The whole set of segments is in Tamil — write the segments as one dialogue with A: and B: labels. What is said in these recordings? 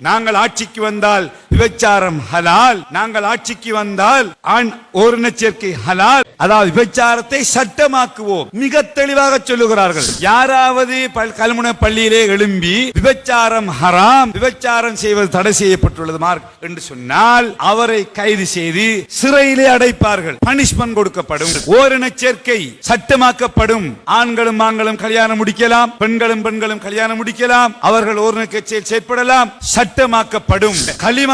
A: நாங்கள் ஆட்சிக்கு வந்தால் விபச்சாரம் ஹலால். நாங்கள் ஆட்சிக்கு வந்தால் ஆண் ஓரின சேர்க்கை ஹலால். அதாவது விபச்சாரத்தை சட்டமாக்குவோம். மிக தெளிவாக சொல்லுகிறார்கள். யாராவது கல்முனை பள்ளியிலே எழும்பி விபச்சாரம் ஹராம் விபச்சாரம் செய்வது தடை செய்யப்பட்டுள்ளது மார்க் என்று சொன்னால் அவரை கைது செய்து சிறையிலே அடைப்பார்கள். பனிஷ்மெண்ட் கொடுக்கப்படும். ஓரின சேர்க்கை சட்டமாக்கப்படும். ஆண்களும் ஆண்களும் கல்யாணம் முடிக்கலாம். பெண்களும் பெண்களும் கல்யாணம் முடிக்கலாம். அவர்கள் ஓரின கட்சியில் செயற்படலாம். சட்டமாக்கப்படும்.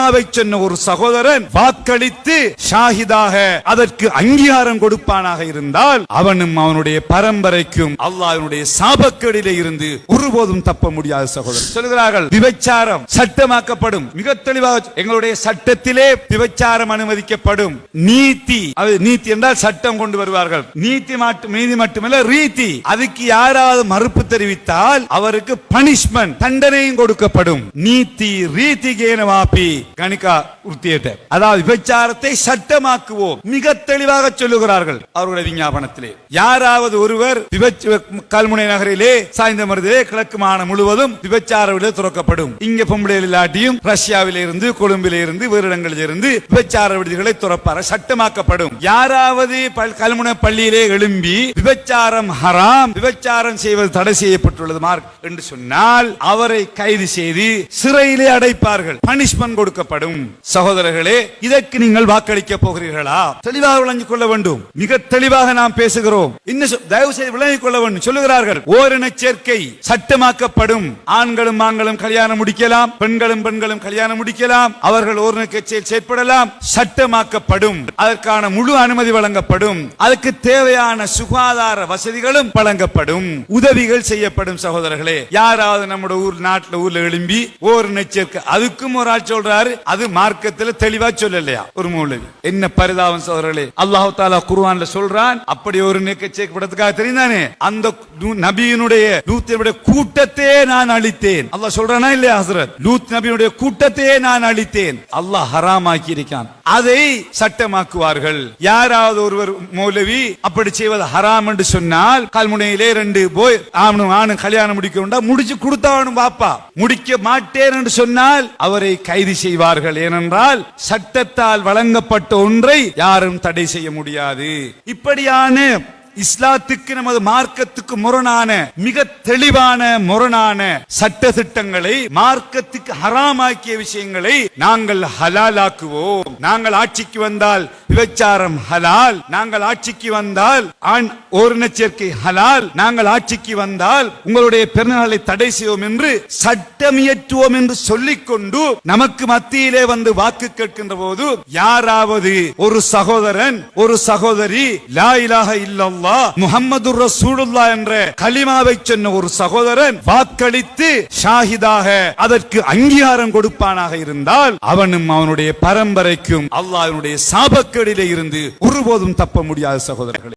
A: கலிமாவை சொன்ன ஒரு சகோதரன் வாக்களித்து ஷாஹிதாக அதற்கு அங்கீகாரம் கொடுப்பானாக இருந்தால் அவனும் அவனுடைய பரம்பரைக்கும் அல்லாஹனுடைய சாபக்கேடிலே இருந்து ஒருபோதும் தப்ப முடியாத சகோதரர் சொல்கிறார்கள் விபச்சாரம் சட்டமாக்கப்படும். மிக தெளிவாக எங்களுடைய சட்டத்திலே விபச்சாரம் அனுமதிக்கப்படும். நீதி அது நீதி என்றால் சட்டம் கொண்டு வருவார்கள். நீதி மட்டும் நீதி மட்டுமல்ல ரீதி. அதுக்கு யாராவது மறுப்பு தெரிவித்தால் அவருக்கு பனிஷ்மெண்ட் தண்டனையும் கொடுக்கப்படும். நீதி ரீதி கேனவாப்பி கணிகா உத்தியட்ட அதாவது விபச்சாரத்தை சட்டமாக்குவோம். மிக தெளிவாக சொல்லுகிறார்கள். அவர்களுடைய விஞ்ஞாபனத்திலே. யாராவது ஒருவர் கல்முனை நகரிலே சாய்ந்த மருதிலே கிழக்கு மாகாணம் முழுவதும் விபச்சார விடுதலை துறக்கப்படும். இங்க பொம்பளையில் இல்லாட்டியும் ரஷ்யாவிலே இருந்து கொழும்பிலே இருந்து வேறு இடங்களில் இருந்து விபச்சார விடுதிகளை துறப்பார சட்டமாக்கப்படும். யாராவது கல்முனை பள்ளியிலே எழும்பி விபச்சாரம் ஹராம் விபச்சாரம் செய்வது தடை செய்யப்பட்டுள்ளது மார்க் என்று சொன்னால் அவரை கைது செய்து சிறையிலே அடைப்பார்கள். பனிஷ்மெண்ட் கொடுக்கப்படும். சகோதரர்களே இதற்கு நீங்கள் வாக்களிக்க போகிறீர்களா? தெளிவாக விளங்கிக் கொள்ள வேண்டும். மிக தெளிவாக நாம் பேசுகிறோம். இன்னும் தயவு செய்து விளங்கிக் கொள்ள வேண்டும். சொல்லுகிறார்கள் ஓரின சேர்க்கை சட்டமாக்கப்படும். ஆண்களும் ஆண்களும் கல்யாணம் முடிக்கலாம். பெண்களும் பெண்களும் கல்யாணம் முடிக்கலாம். அவர்கள் ஓரின கட்சியில் செயற்படலாம். சட்டமாக்கப்படும். அதற்கான முழு அனுமதி வழங்கப்படும். அதுக்கு தேவையான சுகாதார வசதிகளும் வழங்கப்படும். உதவிகள் செய்யப்படும். சகோதரர்களே யாராவது நம்முடைய ஊர் நாட்டில் ஊர்ல எழும்பி ஓரின சேர்க்கை. அதுக்கும் ஒரு ஆள் சொல்றாரு அது மார்க்கத்தில் தெளிவா சொல்லலையா? ஒரு மூலவி. என்ன பரிதாபம் சோதரர்களே. அல்லாஹு தாலா குருவான்ல சொல்றான் அப்படி ஒரு நிக்க சேர்க்கப்படத்துக்காக தெரிந்தானே அந்த நபியினுடைய லூத்தினுடைய கூட்டத்தையே நான் அழித்தேன். அல்லாஹ் சொல்றானா இல்லையா ஹசரத்? லூத் நபியினுடைய கூட்டத்தையே நான் அழித்தேன். அல்லாஹ் ஹராமாக்கி இருக்கான் அதை சட்டமாக்குவார்கள். யாராவது ஒருவர் மௌலவி அப்படி செய்வது ஹராம் என்று சொன்னால் கல்முனையிலே ரெண்டு போய் ஆணும் ஆணும் கல்யாணம் முடிக்க முடிச்சு கொடுத்தாவணும் பாப்பா. முடிக்க மாட்டேன் என்று சொன்னால் அவரை கைது செய்வார் செய்வார்கள் ஏனென்றால் சட்டத்தால் வழங்கப்பட்ட ஒன்றை யாரும் தடை செய்ய முடியாது. இப்படியான இஸ்லாத்துக்கு நமது மார்க்கத்துக்கு முரணான மிக தெளிவான முரணான சட்ட திட்டங்களை மார்க்கத்துக்கு ஹராமாக்கிய விஷயங்களை நாங்கள் ஹலாலாக்குவோம். நாங்கள் ஆட்சிக்கு வந்தால் விபச்சாரம் ஹலால். நாங்கள் ஆட்சிக்கு வந்தால் ஆண் ஓரின சேர்க்கை ஹலால். நாங்கள் ஆட்சிக்கு வந்தால் உங்களுடைய பிறநாளை தடை செய்வோம் என்று சட்டமியற்றுவோம் என்று சொல்லிக்கொண்டு நமக்கு மத்தியிலே வந்து வாக்கு கேட்கின்ற போது யாராவது ஒரு சகோதரன் ஒரு சகோதரி லா இலாக இல்லல்லா முகம்மது ரசூலுல்லா என்ற கலிமாவை சொன்ன ஒரு சகோதரன் வாக்களித்து ஷாஹிதாக அதற்கு அங்கீகாரம் கொடுப்பானாக இருந்தால் அவனும் அவனுடைய பரம்பரைக்கும் அல்லாஹனுடைய சாபக்கு சாபக்கேடிலே இருந்து ஒருபோதும் தப்ப முடியாத சகோதரர்களே.